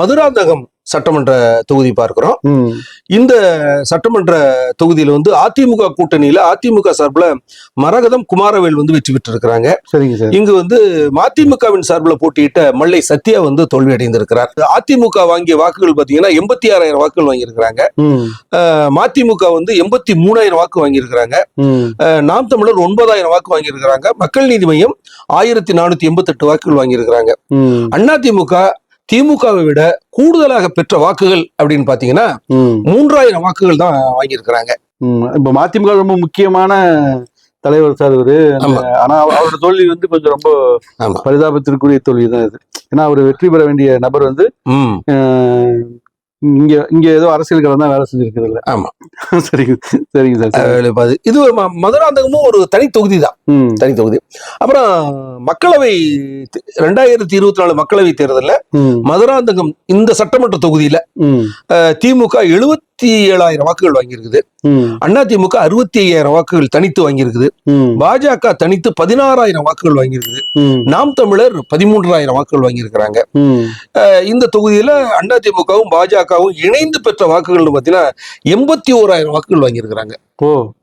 மதுராந்தகம் சட்டமன்ற தொகுதி பார்க்கிறோம். இந்த சட்டமன்ற தொகுதியில வந்து அதிமுக கூட்டணியில அதிமுக சார்பில் மரகதம் குமாரவேல் வந்து வெற்றி பெற்றிருக்கிறாங்க. சரிங்க சார். இங்கு வந்து மதிமுகவின் சார்பில் போட்டியிட்ட மல்லை சத்யா வந்து தோல்வி அடைந்திருக்கிறார் அதிமுக வாங்கிய வாக்குகள் பாத்தீங்கன்னா எண்பத்தி ஆறாயிரம் வாக்குகள் வாங்கியிருக்கிறாங்க. மதிமுக வந்து எண்பத்தி மூணாயிரம் வாக்கு வாங்கியிருக்கிறாங்க. நாம் தமிழர் ஒன்பதாயிரம் வாக்கு வாங்கியிருக்கிறாங்க. மக்கள் நீதி மையம் ஆயிரத்தி நானூத்தி எண்பத்தெட்டு வாக்குகள் வாங்கியிருக்கிறாங்க. அதிமுக திமுகவை விட கூடுதலாக பெற்ற வாக்குகள் அப்படின்னு பாத்தீங்கன்னா மூன்றாயிரம் வாக்குகள் தான் வாங்கியிருக்கிறாங்க. இப்ப மதிமுக ரொம்ப முக்கியமான தலைவர் சார் ஆமா. ஆனா அவ- அவரோட தோல்வி வந்து கொஞ்சம் ரொம்ப. பரிதாபத்திற்குரிய தோல்வி தான் இது ஏன்னா அவர் வெற்றி பெற வேண்டிய நபர் வந்து இங்க இங்க ஏதோ அரசியல் கலந்து தான் வேலை செஞ்சிருக்கிறது இல்ல ஆமா. சரிங்க சரிங்க சார் அது- இது மதுராந்தகமும் ஒரு தனி தொகுதி தான் தனி தொகுதி. அப்புறம் மக்களவை ரெண்டாயிரத்தி இருபத்தி நாலு மக்களவை தேர்தலில் மதுராந்தகம் இந்த சட்டமன்ற தொகுதியில திமுக எழுபத்தி ஏழாயிரம் வாக்குகள் வாங்கியிருக்குது. அதிமுக அறுபத்தி ஐயாயிரம் வாக்குகள் தனித்து வாங்கியிருக்குது. பாஜக தனித்து பதினாறாயிரம் வாக்குகள் வாங்கியிருக்குது. நாம் தமிழர் பதிமூன்றாயிரம் வாக்குகள் வாங்கியிருக்கிறாங்க. இந்த தொகுதியில அதிமுகவும் பாஜகவும் இணைந்து பெற்ற வாக்குகள்னு பார்த்தீங்கன்னா எண்பத்தி ஓராயிரம் வாக்குகள் வாங்கியிருக்கிறாங்க. ஓ.